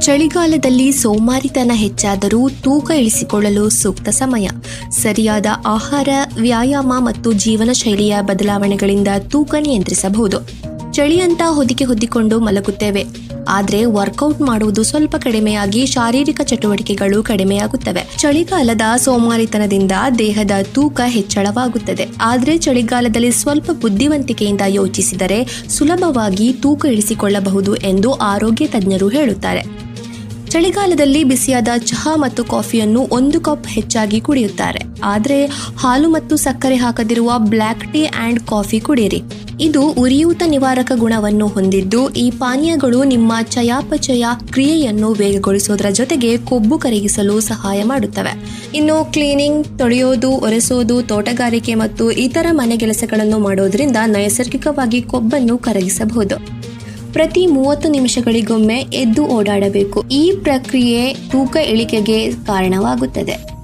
ಚಳಿಗಾಲದಲ್ಲಿ ಸೋಮಾರಿತನ ಹೆಚ್ಚಾದರೂ ತೂಕ ಇಳಿಸಿಕೊಳ್ಳಲು ಸೂಕ್ತ ಸಮಯ. ಸರಿಯಾದ ಆಹಾರ, ವ್ಯಾಯಾಮ ಮತ್ತು ಜೀವನ ಶೈಲಿಯ ಬದಲಾವಣೆಗಳಿಂದ ತೂಕ ನಿಯಂತ್ರಿಸಬಹುದು. ಚಳಿ ಅಂತ ಹೊದಿಕೆ ಹೊದ್ದಿಕೊಂಡು ಮಲಗುತ್ತೇವೆ. ಆದರೆ ವರ್ಕೌಟ್ ಮಾಡುವುದು ಸ್ವಲ್ಪ ಕಡಿಮೆಯಾಗಿ ಶಾರೀರಿಕ ಚಟುವಟಿಕೆಗಳು ಕಡಿಮೆಯಾಗುತ್ತವೆ. ಚಳಿಗಾಲದ ಸೋಮಾರಿತನದಿಂದ ದೇಹದ ತೂಕ ಹೆಚ್ಚಳವಾಗುತ್ತದೆ. ಆದರೆ ಚಳಿಗಾಲದಲ್ಲಿ ಸ್ವಲ್ಪ ಬುದ್ಧಿವಂತಿಕೆಯಿಂದ ಯೋಚಿಸಿದರೆ ಸುಲಭವಾಗಿ ತೂಕ ಇಳಿಸಿಕೊಳ್ಳಬಹುದು ಎಂದು ಆರೋಗ್ಯ ತಜ್ಞರು ಹೇಳುತ್ತಾರೆ. ಚಳಿಗಾಲದಲ್ಲಿ ಬಿಸಿಯಾದ ಚಹಾ ಮತ್ತು ಕಾಫಿಯನ್ನು ಒಂದು ಕಪ್ ಹೆಚ್ಚಾಗಿ ಕುಡಿಯುತ್ತಾರೆ. ಆದರೆ ಹಾಲು ಮತ್ತು ಸಕ್ಕರೆ ಹಾಕದಿರುವ ಬ್ಲ್ಯಾಕ್ ಟೀ ಆ್ಯಂಡ್ ಕಾಫಿ ಕುಡಿಯಿರಿ ಇದು ಉರಿಯೂತ ನಿವಾರಕ ಗುಣವನ್ನು ಹೊಂದಿದ್ದು, ಈ ಪಾನೀಯಗಳು ನಿಮ್ಮ ಚಯಾಪಚಯ ಕ್ರಿಯೆಯನ್ನು ವೇಗಗೊಳಿಸುವುದರ ಜೊತೆಗೆ ಕೊಬ್ಬು ಕರಗಿಸಲು ಸಹಾಯ ಮಾಡುತ್ತವೆ. ಇನ್ನು ಕ್ಲೀನಿಂಗ್, ತೊಳೆಯೋದು, ಒರೆಸೋದು, ತೋಟಗಾರಿಕೆ ಮತ್ತು ಇತರ ಮನೆ ಕೆಲಸಗಳನ್ನು ಮಾಡೋದ್ರಿಂದ ನೈಸರ್ಗಿಕವಾಗಿ ಕೊಬ್ಬನ್ನು ಕರಗಿಸಬಹುದು. ಪ್ರತಿ ಮೂವತ್ತು ನಿಮಿಷಗಳಿಗೊಮ್ಮೆ ಎದ್ದು ಓಡಾಡಬೇಕು. ಈ ಪ್ರಕ್ರಿಯೆ ತೂಕ ಇಳಿಕೆಗೆ ಕಾರಣವಾಗುತ್ತದೆ.